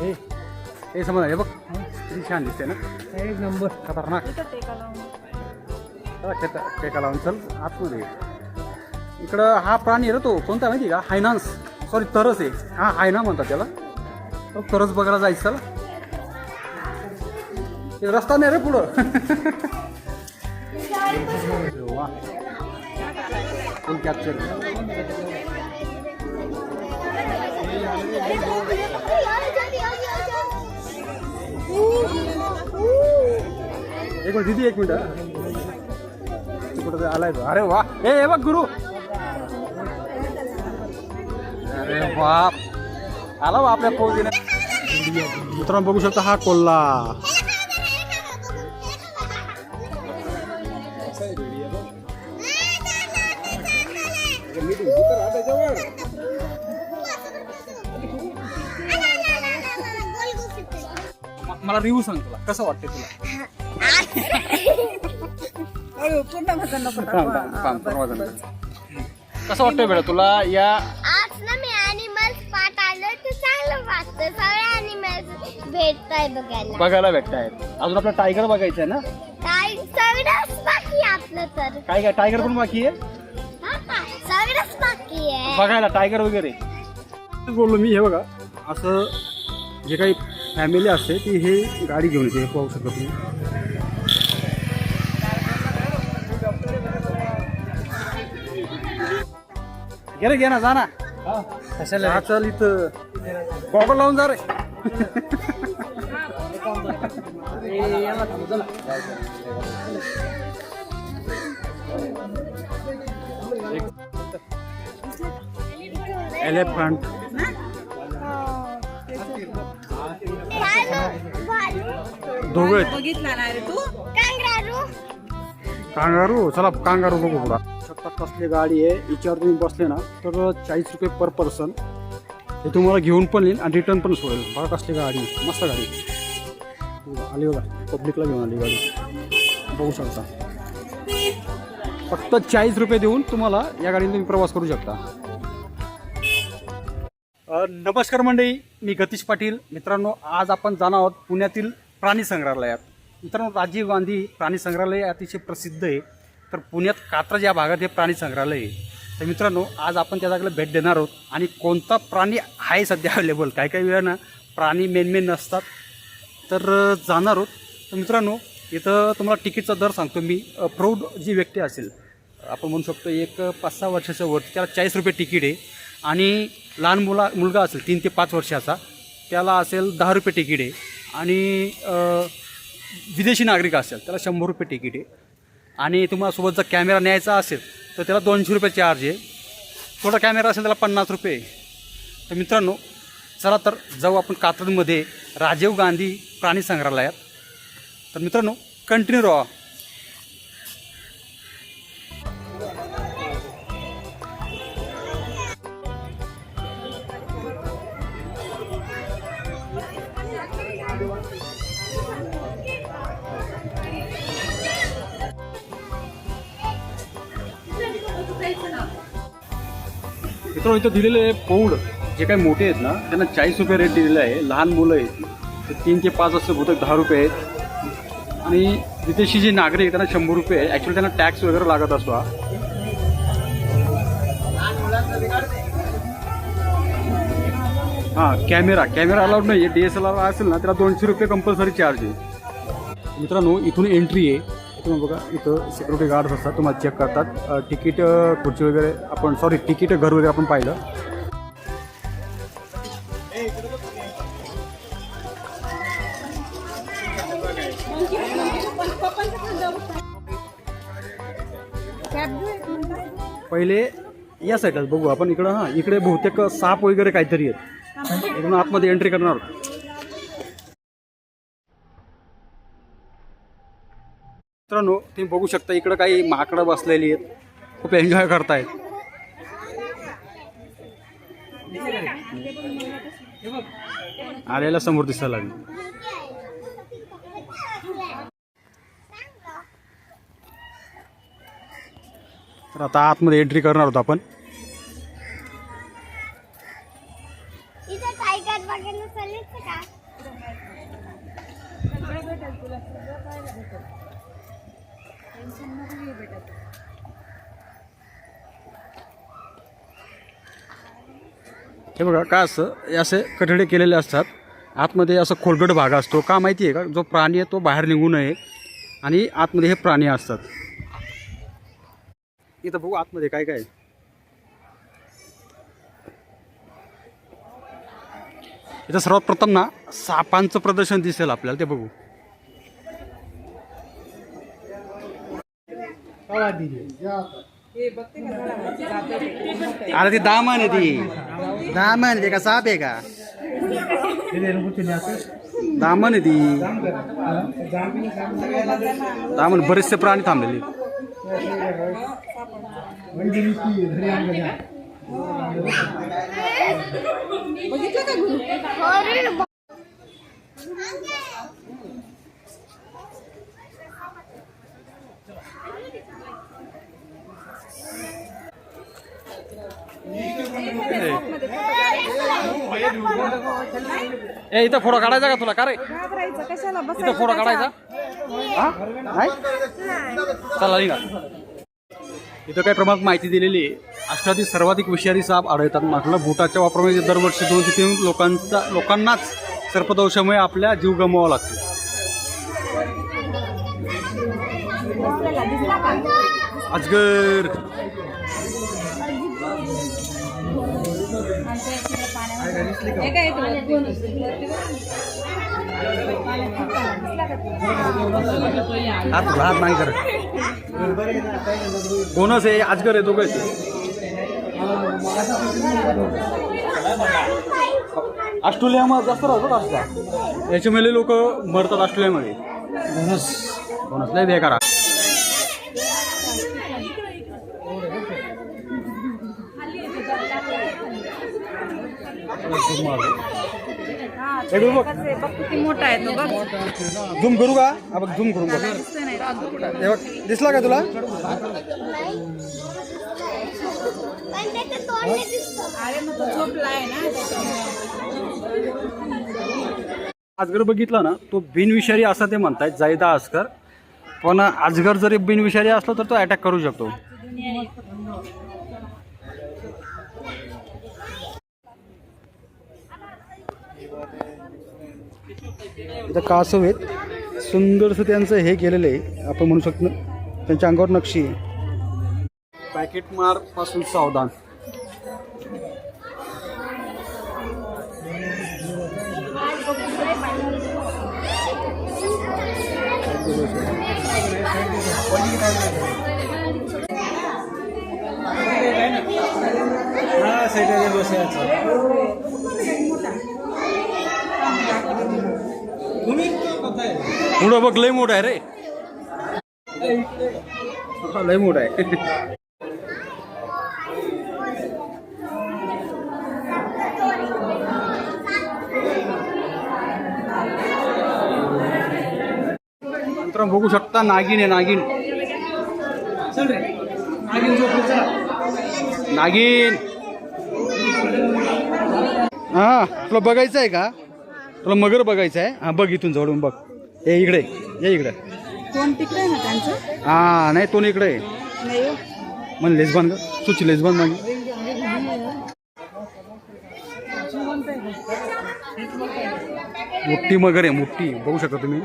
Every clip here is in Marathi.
हे हे समज हे बघ. किती छान दिसते ना. एक नंबर. खतरनाक. टेका टेका लावून चल आतमध्ये. ये. इकडं हा प्राणी आहे रे तो कोणता माहिती आहे का? हायनान्स. सॉरी तरस आहे. हा हायना म्हणतात त्याला. तो तरस बघायला जायचं चला. ते रस्ता नाही रे पुढं. फुल कॅप्चर एक मिनिट दिदी एक मिनिट हा. तू कुठं आलाय तो अरे वा ए हे बघ गुरु अरे बाप आला बा आपल्या पोहोचीने मित्रांनो बघू शकता हा कोल्हा मला रिव्ह्यू सांग तुला. कसं वाटते तुला? थांब, थांब, थांब, थांब, थांब. कसं वाटतंय बेटा तुला? या आज ना मी अॅनिमल्स पार्ट आलो तर चांगलं वाटतं. सगळे अॅनिमल्स भेटताय बघायला. बघायला भेटतायत. अजून आपला टायगर बघायचं आहे ना? काय? सगळंच बाकी आहे आपलं तर. काय काय? टायगर पण बाकी आहे? हा का? सगळंच बाकी आहे. बघायला टायगर वगैरे. बोललो मी हे बघा. असं जे काही फॅमिली असते ती हे गाडी घेऊन येते पाहू शकत तुम्ही. घे रे घे ना जा ना. कशाला? चल इथं. गॉगल लावून जा रे. एलिफंट दोघं आहेत. बघितला ना रे तू? कांगारू. कांगारू? चला कांगारू बघू पुढा. शकता कसली गाडी आहे. हिच्यावर तुम्ही बसले ना तर चाळीस रुपये पर पर्सन. हे तुम्हाला घेऊन पण येईल आणि रिटर्न पण सोडेल. बघा कसली गाडी आहे. मस्त गाडी. आली बघा. पब्लिकला घेऊन आली गाडी. बघू शकता. फक्त चाळीस रुपये देऊन तुम्हाला या गाडीने तुम्ही प्रवास करू शकता. नमस्कार मंडळी मी गतीश पाटील. मित्रांनो आज आपण जाणार आहोत पुण्यातील प्राणी संग्रहालयात. मित्रांनो राजीव गांधी प्राणी संग्रहालय अतिशय प्रसिद्ध आहे. तर पुण्यात कात्रज या भागात हे प्राणी संग्रहालय आहे. तर मित्रांनो आज आपण त्या जागेला भेट देणार आहोत. आणि कोणता प्राणी आहे सध्या अवेलेबल काही काही वेळा ना प्राणी मेन मेन नसतात. तर जाणार आहोत. तर मित्रांनो इथं तुम्हाला तिकीटचा दर सांगतो मी. प्रौढ जी व्यक्ती असेल आपण म्हणू शकतो एक पाच सहा वर्षाच्या वरती त्याला चाळीस रुपये तिकीट आहे. आणि लहान मुला मुलगा असेल तीन ते पाच वर्षाचा त्याला असेल दहा रुपये तिकीट आहे. आणि विदेशी नागरिक असेल त्याला शंभर रुपये तिकीट आहे. आणि तुम्हाला सोबत जर कॅमेरा न्यायचा असेल तर त्याला दोनशे रुपये चार्ज आहे. थोडा कॅमेरा असेल त्याला पन्नास रुपये तर मित्रांनो चला तर जाऊ आपण कात्रजमध्ये राजीव गांधी प्राणी संग्रहालयात. तर मित्रांनो कंटिन्यू राहा. इथं दिलेलं आहे पौड जे काही मोठे आहेत ना त्यांना चाळीस रुपये रेट दिलेला आहे. लहान मुलं आहेत. ते तीन ते पाच असं बहुतेक दहा रुपये आहेत. आणि विदेशी जे नागरिक त्यांना शंभर रुपये आहे. ॲक्च्युली त्यांना टॅक्स वगैरे लागत असतो हा हां कॅमेरा कॅमेरा अलाउड नाही आहे डी एस एल आर असेल ना त्याला दोनशे रुपये कंपल्सरी चार्ज आहे. मित्रांनो इथून एंट्री आहे. इथून बघा इथं सिक्युरिटी गार्ड्स असतात तुम्हाला चेक करतात. तिकीट खुर्ची वगैरे आपण सॉरी तिकीट घर वगैरे आपण पाहिलं. पहिले या साईडला बघू आपण. इकडं हां इकडे बहुतेक साप वगैरे काहीतरी आहेत. इकडून आतमध्ये एंट्री करणार. मित्रांनो तुम्ही बघू शकता इकडं काही माकडं बसलेली आहेत. खूप एन्जॉय करतायत. आलेला समोर दिसायला लागली. तर आता आतमध्ये एंट्री करणार होतो आपण. टेन्शन नको बेटा तू. हे बघा काय असतं हे असे कठडे केलेले असतात आतमध्ये असं खोलगट भाग असतो का माहिती आहे का जो प्राणी आहे तो बाहेर निघू नये आणि आतमध्ये हे प्राणी असतात इथं बघू आतमध्ये काय काय आहे. इथं सर्वात प्रथम ना सापांचं प्रदर्शन दिसेल आपल्याला ते बघू अरे ती दामन आहे ती दामन आहे ते का साप आहे का दामन आहे ती दामन बरेचसे प्राणी थांबलेले हॉरर ए इथं फोटो काढायचा का तुला? का रे? इथं फोटो काढायचा? हा? चला निघा. इथं काही प्रमाणात माहिती दिलेली आहे. अष्टाधिक सर्वाधिक विषारी साप आढळतात. म्हटलं बुटाच्या वापरामुळे दरवर्षी दोन ते तीन लोकांचा लोकांनाच सर्पदोषामुळे आपल्या जीव गमवावा लागतो. अजगर. हात हात नाही करत. बोनस आहे आज करे तो आहेत. ऑस्ट्रेलियामध्ये जास्त राहतात असता याच्यामुळे लोक मरतात ऑस्ट्रेलियामध्ये. बोनस बोनस लय बेकार आहे. हे बघ, बघ. बघ किती मोठा आहे तो बघ झूम करू का? हा बघ झूम करू बघ. दिसतोय नाही हे बघ दिसला का तुला? अरे मग तो झोपला आहे ना अजगर बघितला ना तो बिनविषारी असं ते म्हणतायत जायदा अस्कर पण अजगर जरी बिनविषारी असलो तर तो अटॅक करू शकतो. इथं कासव आहेत. सुंदरसं त्यांचं हे केलेलं आहे. आपण म्हणू शकतो त्यांच्या अंगावर नक्षी आहे. पॅकेट मारपासून सावधान. पुढं बघ लय मोठा आहे रे. हा, लय मोठा आहे. बघू शकता नागिन आहे नागिन. नागिन. हा तुला बघायचं आहे का? तुला मगर बघायचं आहे हा बघ इथून जवळून बघ. हे इकडे ये इकडे. कोण तिकडे आहे ना त्यांचं? हा नाही तो इकडे आहे. नाही हो. मन लेजबान का सुची लेजबान मागे. मोठी मगर आहे मोठी. बघू शकता तुम्ही.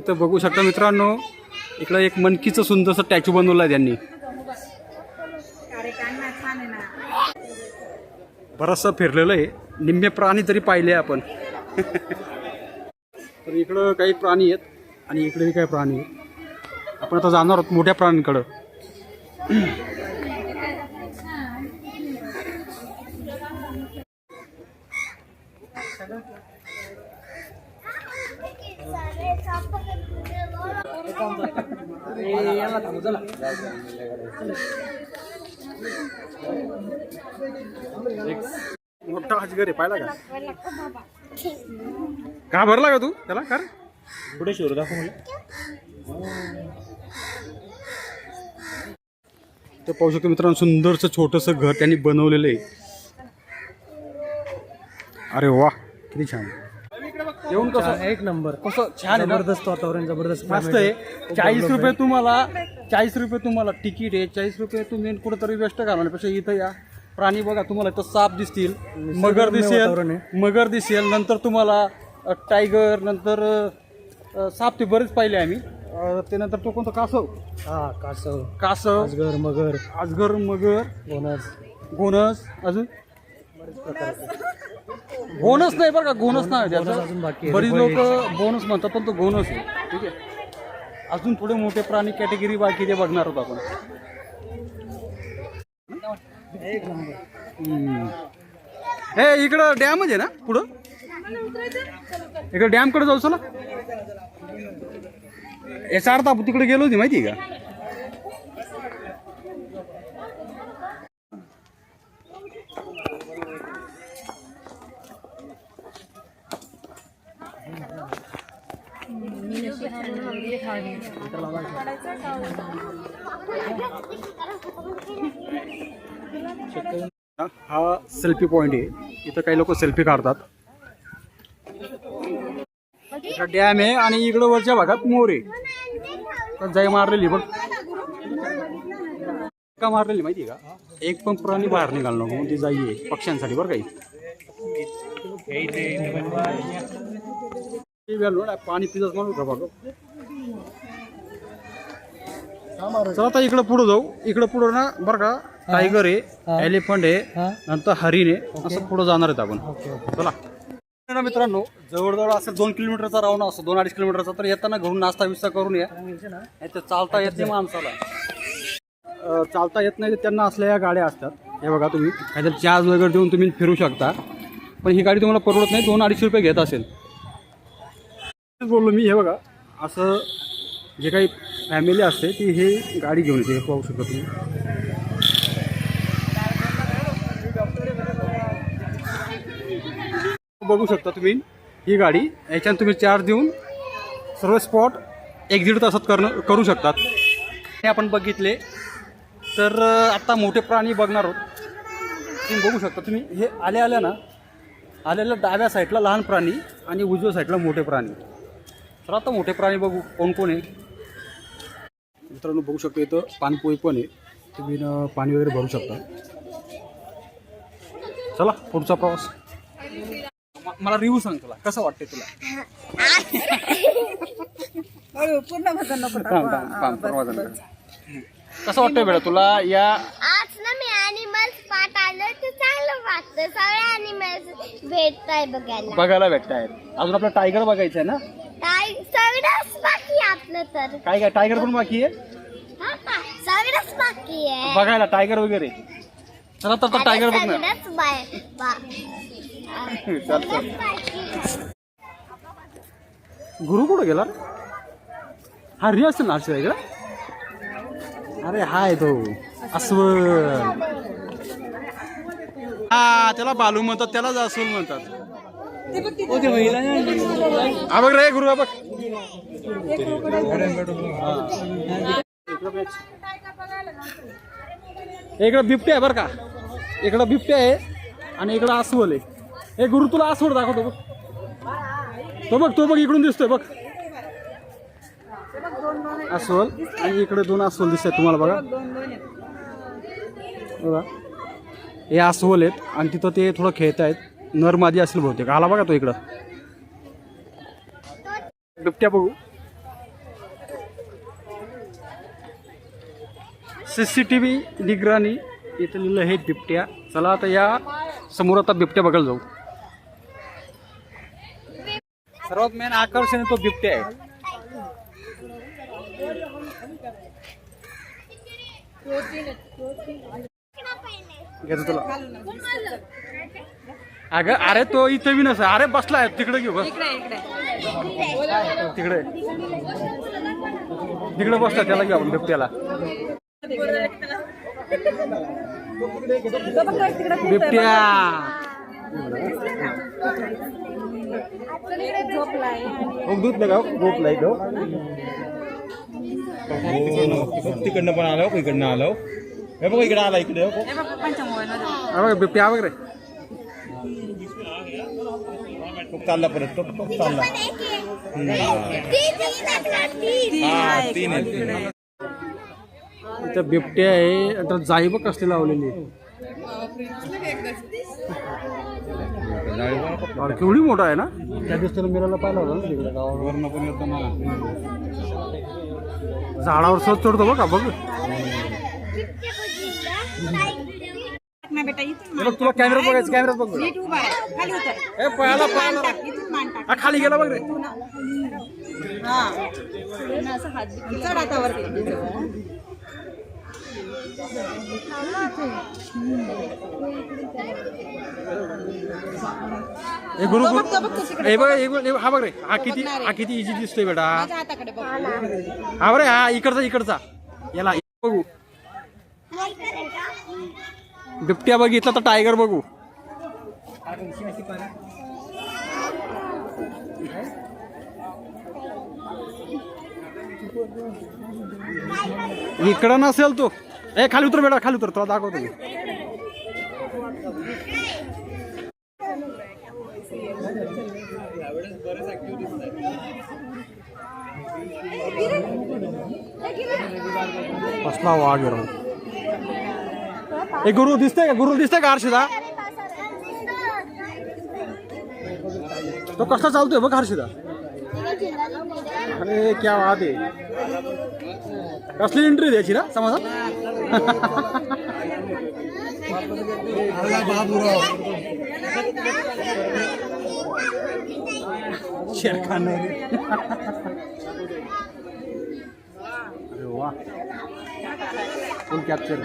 इथं बघू शकता मित्रांनो इकडं एक मनकीचं सुंदरसं टॅचू बनवलं आहे त्यांनी. अरे बरंचसं फिरलेलं आहे. निम्मे प्राणी तरी पाहिले आपण. तर इकडं काही प्राणी आहेत आणि इकडेही काही प्राणी आहेत. आपण आता जाणार आहोत मोठ्या प्राण्यांकडं सारे साप पकडून एक मोठा अजगर आहे पाहिला का? का भरला का तू? त्याला? कर. पुढे शिवर दाखव तर पाहू शकतो मित्रांनो सुंदरसं छोटंसं घर त्यांनी बनवलेलं आहे. अरे वा किती छान. येऊन कसं एक नंबर. कसं छान आहे ना? जबरदस्त वातावरण जबरदस्त मस्त climate आहे. चाळीस रुपये तुम्हाला चाळीस रुपये तुम्हाला तिकीट आहे. चाळीस रुपये तुम्ही कुठेतरी वेस्ट घालवण्यापेक्षा इथं या. प्राणी बघा तुम्हाला इथं साप दिसतील मगर वातावरण दिसेल मगर दिसेल नंतर तुम्हाला अ, टायगर नंतर अ, साप ते बरेच पाहिले आम्ही. अ, ते नंतर तो कोणता? कासव. हा कासव. कासव. अजगर मगर. आजगर मगर. बोनस. गोनस अजून? गोनस नाही बरं का गोनस नाही त्याचं. बरीच लोक बोनस म्हणतात पण तो गोनस आहे. ठीक आहे? अजून थोडे मोठे प्राणी कॅटेगरी बाकी ते बघणार आहोत आपण. हे इकडं डॅमच आहे ना पुढं? इकडं डॅमकडे जाऊ चला. याचा अर्थ आपण तिकडे गेलो होती माहिती आहे का? हा सेल्फी पॉइंट आहे. इथं काही लोक सेल्फी काढतात. डॅम आहे आणि इकडं वरच्या भागात मोर आहे. जाई मारलेली बघ. का मारलेली माहिती आहे का? एक पण प्राणी बाहेर निघाल नको ती जाई आहे पक्ष्यांसाठी बरं काही पाणी पिजाच म्हणून का बघ चला आता इकडं पुढं जाऊ. इकडं पुढं ना बरं का टायगर आहे एलिफंट आहे नंतर हरिण आहे. असं पुढं जाणार आहेत आपण. चला. ना मित्रांनो जवळजवळ असं दोन किलोमीटरचा रावणा असतो दोन अडीच किलोमीटरचा तर येताना घरून नाश्ता बिस्ता करून या. ते चालता येत नाही माणसाला. चालता येत नाही त्यांना असल्या या गाड्या असतात. हे बघा तुम्ही. काहीतरी चार्ज वगैरे देऊन तुम्ही फिरू शकता. पण ही गाडी तुम्हाला परवडत नाही दोन अडीचशे रुपये घेत असेल. बोललो मी हे बघा असं जे काही फॅमिली असते ती हे गाडी घेऊन येते. हे पाहू शकता तुम्ही. बघू शकता तुम्ही ही गाडी याच्यानं तुम्ही चार्ज देऊन सर्व स्पॉट एक दीड तासात करणं करू शकतात. हे आपण बघितले. तर आत्ता मोठे प्राणी बघणार आहोत. तुम्ही बघू शकता तुम्ही हे आल्या आल्या ना आलेल्या डाव्या साईडला लहान प्राणी आणि उजव्या साईडला मोठे प्राणी. तर आता मोठे प्राणी बघू कोण कोण आहे. मित्रांनो बघू शकतो इथं पानपोई पण आहे. तुम्ही न पाणी वगैरे भरू शकता. चला पुढचा प्रवास. मला रिव्ह्यू सांग तुला. कसं वाटतंय तुला? थांब, थांब, थांब, प्रवास झाला. कसं वाटतंय बेटा तुला या आज ना मी अॅनिमल्स पार्ट आलं तर चांगलं वाटतं. सगळे अॅनिमल्स भेटताय बघायला. बघायला भेटतायत. अजून आपला टायगर बघायचं आहे ना? काय सगळंच बाकी आहे आपलं तर. काय काय? टायगर पण बाकी आहे? हा का? सगळंच बाकी आहे. बघायला टायगर वगैरे. चला तर आता टायगर बघ ना सगळंच बाय- बा- चल चल सगळंच बाकी. गुरु कुठं गेला? हा रि असेल ना असेल इकडं? अरे हाय तो अस्वल. हा त्याला बालू म्हणतात त्यालाच अस्वल म्हणतात. हा बघ रे गुरु हा बघ. इकडं बिबटे आहे बरं का. इकडं बिबटे आहे आणि इकडं अस्वल आहे. हे गुरु तुला अस्वल दाखवतो बघ. तो बघ तो बघ इकडून दिसतोय बघ. अस्वल? आणि इकडे दोन अस्वल दिसतात तुम्हाला बघा. बघा. हे अस्वल आहेत आणि तिथं ते थोडं खेळत आहेत. नर मादी असेल बहुतेक. आला बघा तो इकडं. बिबट्या बघू. सी सी टी व्ही निगराणी इथं लिहिलं हे बिबट्या. चला आता या समोर आता बिबट्या बघायला जाऊ. सर्वात मेन आकर्षण आहे तो बिबट्या आहे. घेतो तुला. अगं अरे तो इथं बी नसा. अरे बसलाय तिकडे घेऊ बस. तिकडे तिकडे बसला त्याला घेऊ आपण बिबट्याला तो बघ तो तिकडे फिरतोय. बिबट्या इकडे झोपलाय आणि दो तिकडनं पण आलो इकडनं आलो. हे बघ इकडे आला इकडे. हो. हे बघ हा बिबट्या हा बघ रे. तो चालला परत तो तो चालला. हा तीन आहे. इथं बिबट्या आहे. आणि त्याला जाई बघ कसली लावलेली. केवढी मोठा आहे ना? त्या दिवशी मिराला पाहिला होता ना तिकडे गावावर वरनं पण येतो ना झाडावर सहज चढतो बघा बघ. बघ तुला कॅमेरा बघायचं कॅमेरा बघ ए पळाला पळाला खाली गेला बघ रे. हात हे गुरु तो बघ, गुरु. तो बघ, तो तिकडे. हे बघ हे बघ, हे बघ, हा बघ रे. हा किती हा किती इझी दिसतोय बेटा. माझ्या हाताकडे बघ. हा बरे हा इकडचा इकडचा. याला बघू. बिबट्या बघितला तर टायगर बघू. इकडं नसेल तू. ए खाली उतर बेटा खाली उतर. तुला दाखवतो मी. कसला वाघ ए गुरु दिसतंय का? गुरु दिसतंय का हर्षदा? तो कसा चालतोय बघ हर्षदा. अरे क्या बात है कसली एंट्री द्यायची ना समाजात शेरखान अरे वा फुल कॅप्चर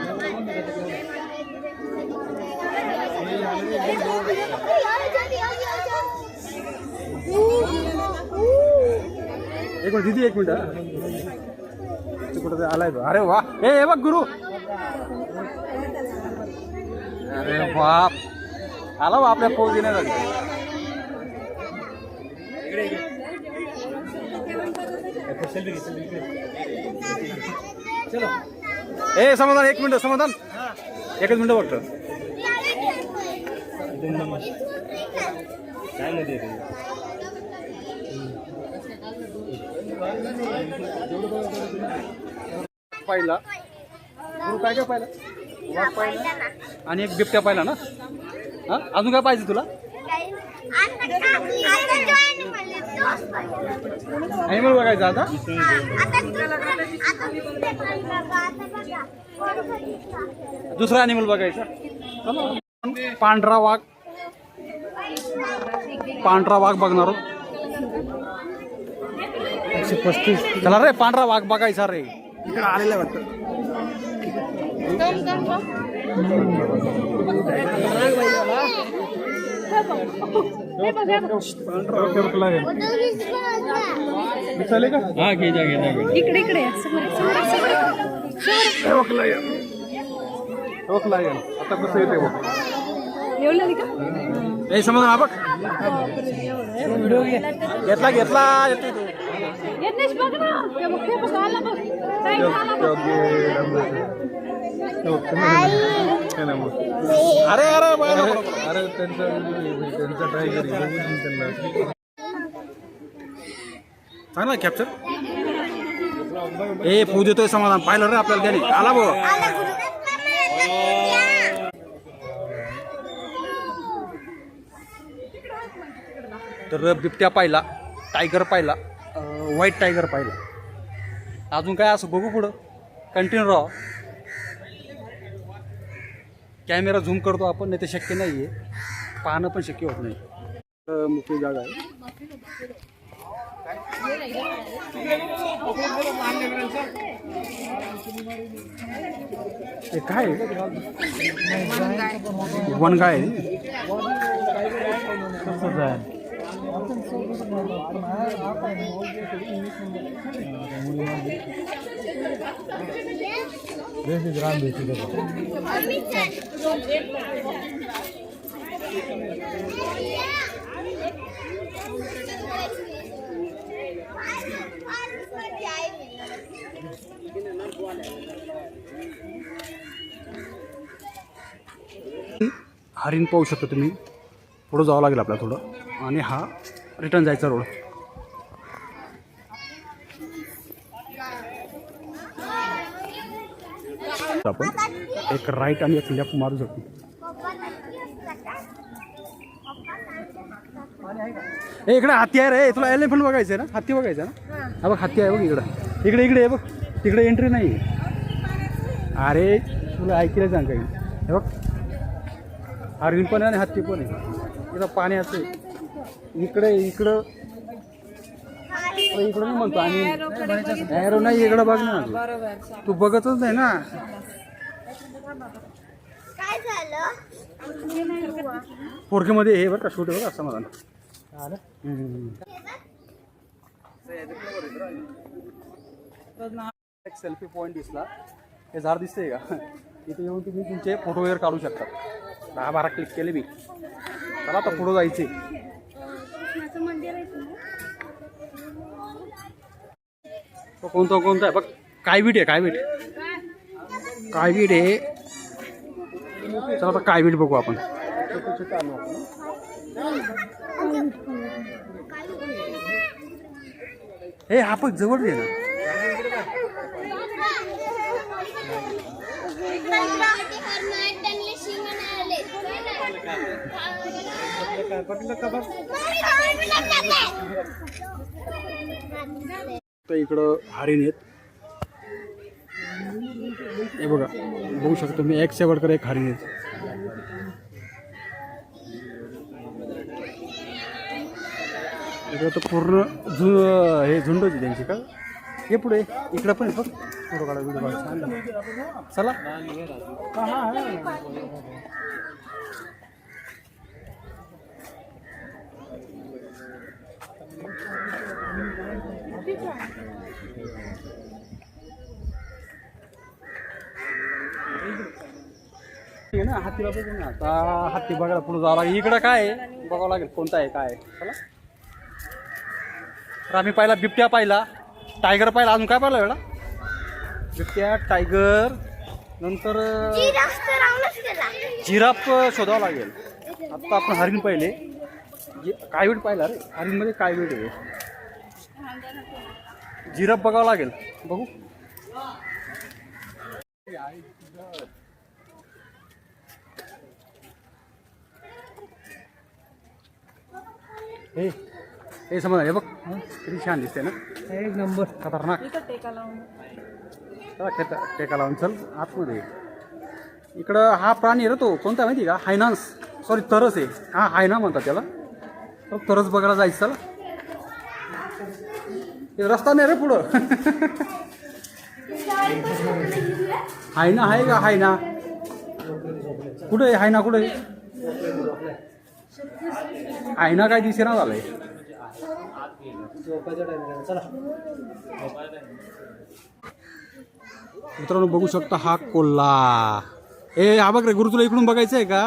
एक मिनिट दीदी एक मिनिट कुठं आलाय अरे वा. ए हे बघ गुरु. अरे बाप. आला बा आपल्या फौजीने ए समाधान एक मिनिट समाधान. एकच मिनिट बघतो काय मध्ये येते पाहिला. गुरु काय काय पाहिला? वाघ पाहिला. आणि एक बिबट्या पाहिला ना? हा? अजून काय पाहिजे तुला? ॲनिमल बघायचं आता? दुसरा ॲनिमल बघायचा. पांढरा वाघ. पांढरा वाघ बघणार. एकशे पस्तीस. चला रे पांढरा वाघ बघायचा रे. इकडे आलेला हा घे जा घे जा. इकडे इकडे. ओकला येईल आता कसं येते बघ हे समज हा बघ. घेतला घेतला येते. यज्ञेश बघ ना ते बघ ते बघ आला बघ Time झाला बघ. अरे अरे बघ, बघ, बघ. अरे त्यांचा बघून त्यांना चांगला कॅप्चर ए फू देतोय समाधान पाहिलं रे आपल्याला त्याने आला भाऊ तर बिबट्या पाहिला टायगर पाहिला व्हाईट टायगर पाहिला. अजून काय असं बघू पुढं. कंटिन्यू राहा. कॅमेरा झूम करतो आपण नाही ते शक्य नाही आहे पाहणं पण शक्य होत नाही. मोकळी जागा आहे. हे काय? वन गाय मम्मी चल हरिण पाहू शकता तुम्ही. पुढं जावं लागेल आपल्याला थोडं. आणि हा रिटर्न जायचा रोड. आपण एक राईट आणि एक लेफ्ट मारू शकतो. ए इकडे हत्ती आहे रे. तुला एलिफंट बघायचं आहे ना? हत्ती बघायचं आहे ना? हा बघ हत्ती आहे बघ इकडं. इकडे इकडे आहे बघ. तिकडे एंट्री नाही अरे तुला ऐकलं सांग काही हे बघ. हरिण पण आहे आणि हत्ती पण आहे. इथं पाणी आहे इकडे इकडं. इकडं नाही म्हणतो आणि ॲरो नाही इकडं बघ ना. तू बघतच नाही ना. काय झालं? पोरकेमध्ये हे बरं का शूट आहे बघा समाधान. एक सेल्फी पॉईंट दिसला. हे झाड दिसतंय का? इथे येऊन तुम्ही तुमचे फोटो वगैरे काढू शकता. दहा बारा क्लिक केले मी. चला आता पुढं जायचे तो कोणता कोणता आहे? बघ काय बीट आहे काय बीट काय बीट आहे? चला आता काय बीट बघू आपण. हे हा पण जवळ दे ना. तर इकडं हरिण आहेत. हे बघा बघू शकतो मी एक शेवटकर एक हरिण आहेत. इकडं तर पूर्ण झु हे झुंड होती त्यांची का? हे पुढे इकडं पण आहे बघ. फोटो काढा व्हिडिओ काढा. चला हा, हा, हा. ठीक आहे ना हत्तीला बघू ना आता हत्ती बघायला पुढे जावं लागेल. इकडं काय आहे? बघावं लागेल कोणता आहे काय आहे. चला. तर आम्ही पाहिला बिबट्या पाहिला. टायगर पाहिला. अजून काय पाहिलं वेळा बिबट्या टायगर नंतर जिराफ शोधावं लागेल. आत्ता आपण हरिण पाहिले. जे- कायवीट पाहिला रे? हरिणमध्ये कायवीट आहे? जिराफ बघावं लागेल. बघू. हे हे समज हे बघ. किती छान दिसते ना? एक नंबर. खतरनाक. टेका लावून. चल आतमध्ये. इकडं हा प्राणी आहे रे तो. कोणता माहिती आहे का? हायनान्स. सॉरी तरस आहे. हा हायना म्हणतात त्याला. तर तरस बघायला जायचं चला. हे रस्ता नाही रे पुढं. हायना आहे का हायना कुठे आहे हायना कुठे? आहे? आयना काय दिसेना झालंय. मित्रांनो बघू शकता हा कोल्हा. ए हा बघ रे गुरु तुला इकडून बघायचं आहे का?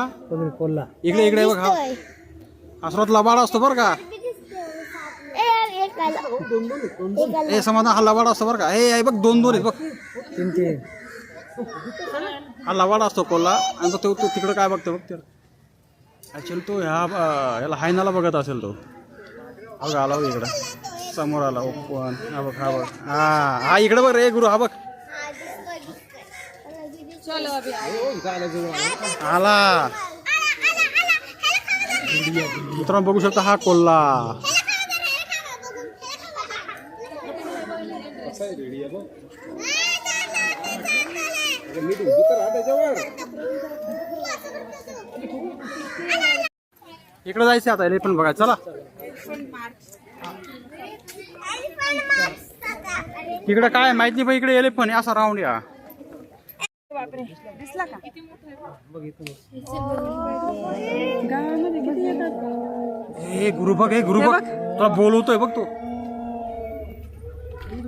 कोल्हा. इकडे इकडे बघ हा. हा सर्वात लबाड असतो बरं का? ए समाधान हा लबाड असतो बरं का? ए आहे बघ दोन दोन आहेत बघ. हा लबाड असतो कोल्हा. आणि तो तो तिकडं काय बघतो बघ त्याला ॲक्च्युअली तो ह्या ह्याला हायनाला बघत असेल तो. हा बघ आला बघ इकडं. समोर आला ओपन. हा बघ हा बघ. हा हा इकडं बघ रे गुरु हा बघ. आला. मित्रांनो बघू शकता हा कोल्हा. इकडं जायचं आता पण बघा चला. इकडं काय माहीत नाही पण इकडे येले पण असा राऊंड या दिसला का? गावामध्ये किती येतात? हे गुरु बघ. तुला बोलवतोय बघ तो.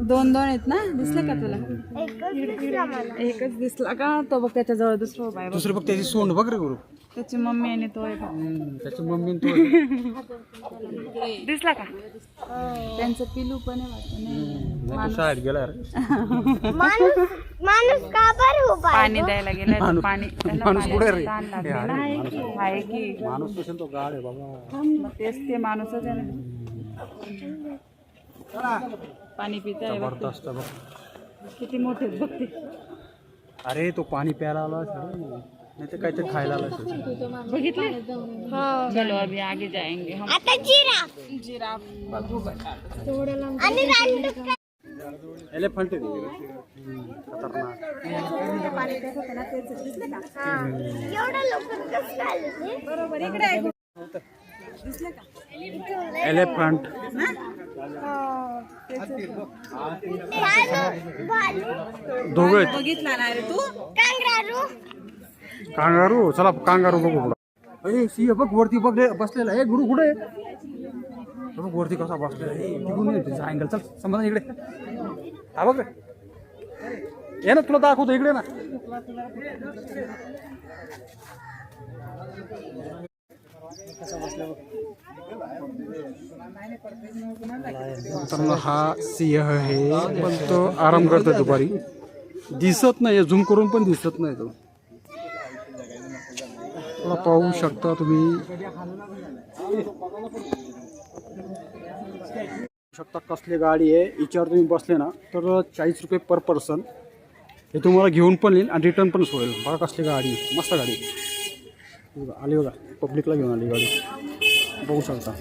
दोन दोन आहेत ना? दिसले का तुला? एकच दिसला का? तो बघ त्याच्याजवळ दुसरा उभा आहे बघ. दुसरे बघ त्याची सोंड बघ रे गुरु. त्याची मम्मी आणि तो आहे बघ. हम्म, त्याची मम्मी आणि तो दिसला का? त्यांचं पिलू पण आहे वाटतं नाही. नाही, तो शाळेत गेला रे. माणूस माणूस का बरं उभा आहे पाणी द्यायला माणूस- पाणी त्याला माणूस कुठे रे? लागलेलं आहे की आहे की? माणूस तो गाड आहे बाबा. मग तेच ते माणूसच आहे ना. पाणी पित जबरदस्त बघ. ते. किती मोठे आहेत बघ ते. अरे तो पाणी प्यायला आला असेल. नाही तर काहीतरी खायला आला असेल. बघितले? चलो अभी आगे जाएंगे हम. आता जिरा. जिराफ बघू बघा. आणि रानडुक्कर एलिफंट आहे. खतरनाक. एवढं लवकर? बरोबर इकडे आहे. एलिफंट दोघे आहेत बघितला ना रे तू कांगारू? कांगारू चला कांगारू बघू पुढं. अरे सिंह बघ वरती बघ बसलेला आहे. गुरु कुठे बघ वरती कसा बसलेला आहे. तिकडून अँगल चल समजा इकडे. हा बघ. रे. ये ना तुला दाखवतो इकडे ना. मित्रांनो हा सिंह आहे. पण तो आराम करतो दुपारी. दिसत नाही झूम करून पण दिसत नाही तो. पाहू शकता तुम्ही. शकता कसली गाडी आहे. याच्यावर तुम्ही बसले ना तर चाळीस रुपये पर पर्सन हे तुम्हाला घेऊन पण येईल आणि रिटर्न पण सोडेल. बघा कसली गाडी मस्त गाडी आहे. बघा, आली बघा. पब्लिकला घेऊन आली गाडी. बघू शकता.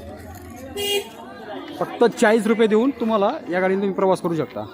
फक्त चाळीस रुपये देऊन तुम्हाला या गाडीने तुम्ही प्रवास करू शकता.